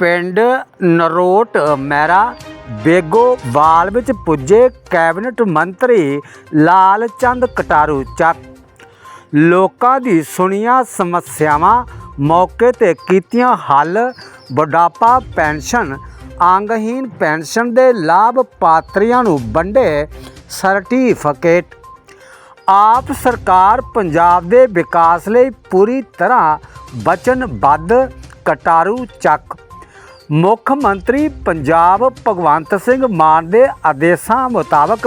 ਪਿੰਡ ਨਰੋਟ, ਮਹਿਰਾ ਬੇਗੋਵਾਲ ਵਿੱਚ ਪੁੱਜੇ ਕੈਬਨਿਟ ਮੰਤਰੀ ਲਾਲ ਚੰਦ ਕਟਾਰੂ। ਚੱਕ ਲੋਕਾਂ ਦੀ ਸੁਣੀਆਂ ਸਮੱਸਿਆਵਾਂ ਮੌਕੇ ਤੇ ਕੀਤੀਆਂ ਹੱਲ। ਬੁਢਾਪਾ ਪੈਨਸ਼ਨ ਅੰਗਹੀਨ ਪੈਨਸ਼ਨ ਦੇ ਲਾਭ ਪਾਤਰੀਆਂ ਨੂੰ ਵੰਡੇ ਸਰਟੀਫਿਕੇਟ। ਆਪ ਸਰਕਾਰ ਪੰਜਾਬ ਦੇ ਵਿਕਾਸ ਲਈ ਪੂਰੀ ਤਰ੍ਹਾਂ ਵਚਨਬੱਧ। ਕਟਾਰੂ ਚੱਕ। ਮੁੱਖ ਮੰਤਰੀ ਪੰਜਾਬ ਭਗਵੰਤ ਸਿੰਘ ਮਾਨ ਦੇ ਆਦੇਸ਼ਾਂ ਮੁਤਾਬਕ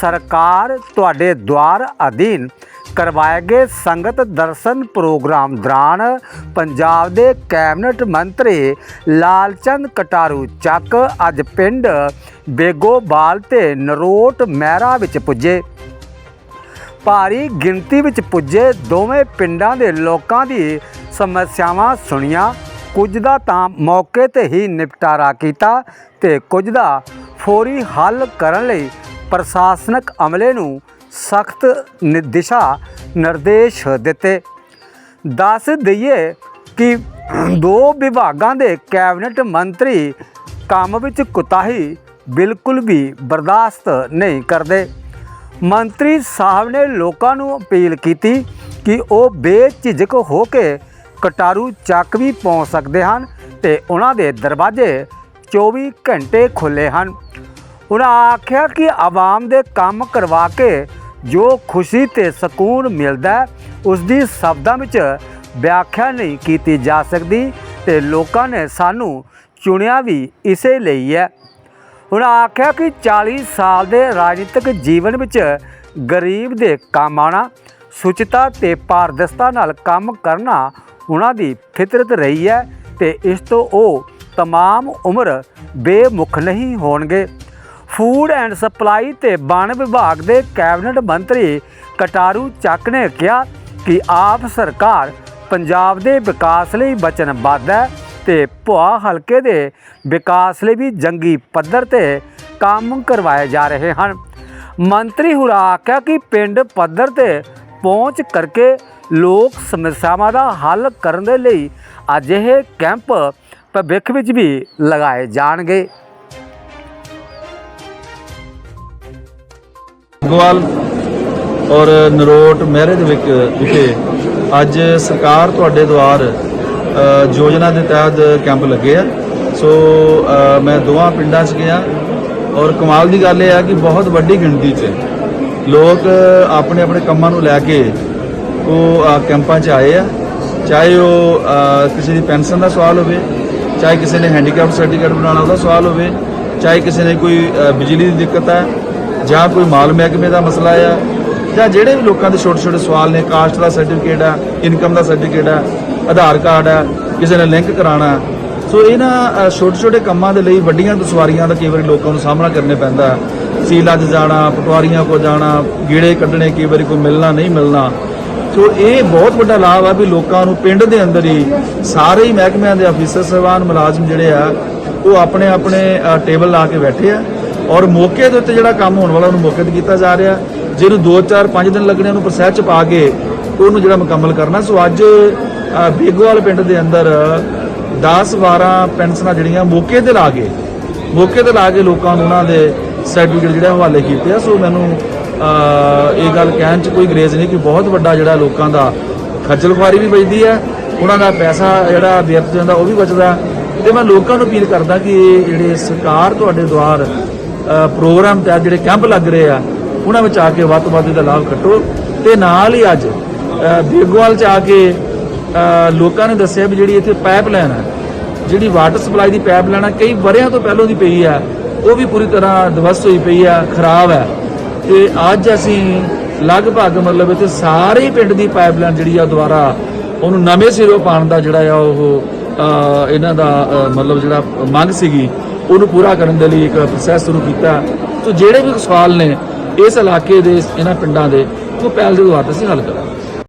ਸਰਕਾਰ ਤੁਹਾਡੇ ਦੁਆਰ ਅਧੀਨ ਕਰਵਾਏ ਗਏ ਸੰਗਤ ਦਰਸ਼ਨ ਪ੍ਰੋਗਰਾਮ ਦੌਰਾਨ ਪੰਜਾਬ ਦੇ ਕੈਬਨਿਟ ਮੰਤਰੀ ਲਾਲਚੰਦ ਕਟਾਰੂ ਚੱਕ ਅੱਜ ਪਿੰਡ ਬੇਗੋਬਾਲ ਤੇ ਨਰੋਟ ਮਹਿਰਾ ਵਿੱਚ ਪੁੱਜੇ। ਭਾਰੀ ਗਿਣਤੀ ਵਿੱਚ ਪੁੱਜੇ ਦੋਵੇਂ ਪਿੰਡਾਂ ਦੇ ਲੋਕਾਂ ਦੀ ਸਮੱਸਿਆਵਾਂ ਸੁਣੀਆਂ। ਕੁਝ ਦਾ ਤਾਂ ਮੌਕੇ ਤੇ ਹੀ ਨਿਪਟਾਰਾ ਕੀਤਾ ਤੇ ਕੁਝ ਦਾ ਫੌਰੀ ਹੱਲ ਕਰਨ ਲਈ ਪ੍ਰਸ਼ਾਸਨਿਕ ਅਮਲੇ ਨੂੰ ਸਖਤ ਦਿਸ਼ਾ ਨਿਰਦੇਸ਼ ਦਿੱਤੇ। ਦੱਸ ਦਈਏ ਕਿ ਦੋ ਵਿਭਾਗਾਂ ਦੇ ਕੈਬਨਿਟ ਮੰਤਰੀ ਕੰਮ ਵਿੱਚ ਕੁਤਾਹੀ ਬਿਲਕੁਲ ਵੀ ਬਰਦਾਸ਼ਤ ਨਹੀਂ ਕਰਦੇ। ਮੰਤਰੀ ਸਾਹਿਬ ਨੇ ਲੋਕਾਂ ਨੂੰ ਅਪੀਲ ਕੀਤੀ ਕਿ ਉਹ ਬੇਝਿਜਕ ਹੋ ਕੇ ਕਟਾਰੂ ਚੱਕ ਵੀ ਪਹੁੰਚ ਸਕਦੇ ਹਨ ਤੇ ਉਹਨਾਂ ਦੇ ਦਰਵਾਜ਼ੇ 24 ਘੰਟੇ ਖੁੱਲੇ ਹਨ। ਉਹਨਾਂ ਆਖਿਆ ਕਿ ਆਵਾਮ ਦੇ ਕੰਮ ਕਰਵਾ ਕੇ ਜੋ ਖੁਸ਼ੀ ਤੇ ਸਕੂਨ ਮਿਲਦਾ ਹੈ, ਉਸ ਦੀ ਸ਼ਬਦਾਂ ਵਿੱਚ ਵਿਆਖਿਆ ਨਹੀਂ ਕੀਤੀ ਜਾ ਸਕਦੀ ਤੇ ਲੋਕਾਂ ਨੇ ਸਾਨੂੰ ਚੁਣਿਆ ਵੀ ਇਸੇ ਲਈ ਹੈ। ਉਹਨਾਂ ਆਖਿਆ ਕਿ 40 ਸਾਲ ਦੇ ਰਾਜਨੀਤਿਕ ਜੀਵਨ ਵਿੱਚ ਗਰੀਬ ਦੇ ਕੰਮ ਆਉਣਾ ਸੁਚਿਤਾ ਤੇ ਪਾਰਦਰਸ਼ਤਾ ਨਾਲ ਕੰਮ ਕਰਨਾ ਉਹਨਾਂ ਦੀ ਫਿਤਰਤ ਰਹੀ ਹੈ ਤੇ ਇਸ ਤੋਂ ਉਹ तमाम ਉਮਰ ਬੇਮੁਖ ਨਹੀਂ ਹੋਣਗੇ ਫੂਡ ਐਂਡ ਸਪਲਾਈ ਤੇ ਵਣ ਵਿਭਾਗ ਦੇ ਕੈਬਨਿਟ ਮੰਤਰੀ ਕਟਾਰੂ ਚੱਕ ਨੇ ਕਿਹਾ ਕਿ ਆਪ ਸਰਕਾਰ ਪੰਜਾਬ ਦੇ ਵਿਕਾਸ ਲਈ ਵਚਨਬੱਧ ਹੈ ਤੇ ਭੁਆ ਹਲਕੇ ਦੇ ਵਿਕਾਸ ਲਈ ਵੀ ਜੰਗੀ ਪੱਧਰ ਤੇ ਕੰਮ ਕਰਵਾਏ ਜਾ ਰਹੇ ਹਨ ਮੰਤਰੀ ਹੁਰਾ ਆਖਿਆ ਕਿ ਪਿੰਡ ਪੱਧਰ ਤੇ ਪਹੁੰਚ ਕਰਕੇ ਲੋਕ ਸਮੱਸਿਆਵਾਂ ਦਾ ਹੱਲ ਕਰਨ ਦੇ ਲਈ ਅਜਿਹੇ ਕੈਂਪ ਭਵਿੱਖ ਵਿੱਚ ਵੀ ਲਗਾਏ ਜਾਣਗੇ। ਗੋਵਾਲ ਔਰ ਨਰੋਟ ਮਹਿਰੇ ਦੇ ਵਿੱਚ ਵਿਖੇ ਅੱਜ ਸਰਕਾਰ ਤੁਹਾਡੇ ਦੁਆਰ ਯੋਜਨਾ ਦੇ ਤਹਿਤ ਕੈਂਪ ਲੱਗੇ ਆ। ਸੋ ਮੈਂ ਦੋਵਾਂ ਪਿੰਡਾਂ 'ਚ ਗਿਆ ਔਰ ਕਮਾਲ ਦੀ ਗੱਲ ਇਹ ਆ ਕਿ ਬਹੁਤ ਵੱਡੀ ਗਿਣਤੀ 'ਚ ਲੋਕ ਆਪਣੇ ਆਪਣੇ ਕੰਮਾਂ ਨੂੰ ਲੈ ਕੇ ਉਹ ਕੈਂਪਾਂ 'ਚ ਆਏ ਆ। ਚਾਹੇ ਉਹ ਕਿਸੇ ਦੀ ਪੈਨਸ਼ਨ ਦਾ ਸਵਾਲ ਹੋਵੇ, ਚਾਹੇ ਕਿਸੇ ਨੇ ਹੈਂਡੀਕੈਪ ਸਰਟੀਫਿਕੇਟ ਬਣਾਉਣਾ ਉਹਦਾ ਸਵਾਲ ਹੋਵੇ, ਚਾਹੇ ਕਿਸੇ ਨੇ ਕੋਈ ਬਿਜਲੀ ਦੀ ਦਿੱਕਤ ਹੈ ਜਾਂ ਕੋਈ ਮਾਲ ਮਹਿਕਮੇ ਦਾ ਮਸਲਾ ਆ, ਜਾਂ ਜਿਹੜੇ ਵੀ ਲੋਕਾਂ ਦੇ ਛੋਟੇ ਛੋਟੇ ਸਵਾਲ ਨੇ, ਕਾਸਟ ਦਾ ਸਰਟੀਫਿਕੇਟ ਆ, ਇਨਕਮ ਦਾ ਸਰਟੀਫਿਕੇਟ ਆ, ਆਧਾਰ ਕਾਰਡ ਆ, ਕਿਸੇ ਨੇ ਲਿੰਕ ਕਰਾਉਣਾ। ਸੋ ਇਹਨਾਂ ਛੋਟੇ ਛੋਟੇ ਕੰਮਾਂ ਦੇ ਲਈ ਵੱਡੀਆਂ ਦੁਸ਼ਵਾਰੀਆਂ ਦਾ ਕਈ ਵਾਰੀ ਲੋਕਾਂ ਨੂੰ ਸਾਹਮਣਾ ਕਰਨੇ ਪੈਂਦਾ। ਸੀਲਾਂ 'ਚ ਜਾਣਾ, ਪਟਵਾਰੀਆਂ ਕੋ ਜਾਣਾ, ਗੇੜੇ ਕੱਢਣੇ ਕਈ ਵਾਰੀ ਕੋਈ ਮਿਲਣਾ, ਨਹੀਂ ਮਿਲਣਾ। ਸੋ ਇਹ ਬਹੁਤ ਵੱਡਾ ਲਾਭ ਆ ਵੀ ਲੋਕਾਂ ਨੂੰ ਪਿੰਡ ਦੇ ਅੰਦਰ ਹੀ ਸਾਰੇ ਹੀ ਮਹਿਕਮਿਆਂ ਦੇ ਅਫੀਸਰ ਸਾਹਿਬਾਨ ਮੁਲਾਜ਼ਮ ਜਿਹੜੇ ਆ ਉਹ ਆਪਣੇ ਆਪਣੇ ਟੇਬਲ ਲਾ ਕੇ ਬੈਠੇ ਆ ਔਰ ਮੌਕੇ ਦੇ ਉੱਤੇ ਜਿਹੜਾ ਕੰਮ ਹੋਣ ਵਾਲਾ ਉਹਨੂੰ ਮੌਕੇ ਤੇ ਕੀਤਾ ਜਾ ਰਿਹਾ। ਜਿਹਨੂੰ 2 4 5 ਦਿਨ ਲੱਗਣੇ ਉਹਨੂੰ ਪ੍ਰੋਸੈਸ ਚ ਪਾ ਕੇ ਉਹਨੂੰ ਜਿਹੜਾ ਮੁਕੰਮਲ ਕਰਨਾ। ਸੋ ਅੱਜ ਅ, ਬੇਗੋਵਾਲ ਪਿੰਡ ਦੇ ਅੰਦਰ 10 12 ਪੈਨਸ਼ਨਾਂ ਜਿਹੜੀਆਂ ਮੌਕੇ ਤੇ ਲਾ ਕੇ ਮੌਕੇ ਤੇ ਲਾ ਕੇ ਲੋਕਾਂ ਨੂੰ ਉਹਨਾਂ ਦੇ ਸਰਟੀਫਿਕੇਟ ਜਿਹੜੇ ਹਵਾਲੇ ਕੀਤੇ ਆ। ਸੋ ਮੈਨੂੰ ਇਹ ਗੱਲ ਕਹਿਣ ਚ ਕੋਈ ਗਰੇਜ਼ ਨਹੀਂ ਕਿ ਬਹੁਤ ਵੱਡਾ ਜਿਹੜਾ ਲੋਕਾਂ ਦਾ ਖੱਜਲ ਖੁਆਰੀ ਵੀ ਬਚਦੀ ਹੈ ਉਹਨਾਂ ਦਾ ਪੈਸਾ ਜਿਹੜਾ ਵਿਅਰਥ ਜਾਂਦਾ ਉਹ ਵੀ ਬਚਦਾ ਤੇ ਮੈਂ ਲੋਕਾਂ ਨੂੰ ਅਪੀਲ ਕਰਦਾ ਕਿ ਜਿਹੜੇ ਸਰਕਾਰ ਤੁਹਾਡੇ ਦੁਆਰ ਪ੍ਰੋਗਰਾਮ ਤੇ ਜਿਹੜੇ ਕੈਂਪ ਲੱਗ ਰਹੇ ਆ ਉਹਨਾਂ ਵਿੱਚ ਆ ਕੇ ਵੱਧ ਤੋਂ ਵੱਧ ਇਹਦਾ ਲਾਭ ਕੱਟੋ ਤੇ ਨਾਲ ਹੀ ਅੱਜ ਅ, ਚ ਆ ਕੇ ਲੋਕਾਂ ਨੇ ਦੱਸਿਆ ਵੀ ਜਿਹੜੀ ਇੱਥੇ ਪਾਈਪ ਲਾਈਨ ਹੈ ਜਿਹੜੀ ਵਾਟਰ ਸਪਲਾਈ ਦੀ ਪਾਈਪ ਲਾਈਨ ਹੈ ਕਈ ਵਰਿਆਂ ਤੋਂ ਪਹਿਲਾਂ ਦੀ ਪਈ ਆ ਉਹ ਵੀ ਪੂਰੀ ਤਰ੍ਹਾਂ ਦਵਸਤ ਹੋਈ ਪਈ ਆ ਖਰਾਬ ਹੈ। ਤੇ ਅੱਜ ਅਸੀਂ ਲਗਭਗ ਮਤਲਬ ਇੱਥੇ ਸਾਰੇ ਪਿੰਡ ਦੀ ਪਾਈਪਲਾਈਨ ਜਿਹੜੀ ਆ ਦੁਆਰਾ ਉਹਨੂੰ ਨਵੇਂ ਸਿਰੋਂ ਪਾਉਣ ਦਾ ਜਿਹੜਾ ਆ ਉਹ ਇਹਨਾਂ ਦਾ ਮਤਲਬ ਜਿਹੜਾ ਮੰਗ ਸੀਗੀ, ਉਹਨੂੰ ਪੂਰਾ ਕਰਨ ਦੇ ਲਈ ਇੱਕ ਪ੍ਰੋਸੈਸ ਸ਼ੁਰੂ ਕੀਤਾ। ਸੋ ਜਿਹੜੇ ਵੀ ਸਵਾਲ ਨੇ ਇਸ ਇਲਾਕੇ ਦੇ, ਇਹਨਾਂ ਪਿੰਡਾਂ ਦੇ, ਉਹ ਪਹਿਲ ਦੇ ਦੁਆਰ ਅਸੀਂ ਹੱਲ ਕਰਾਂਗੇ।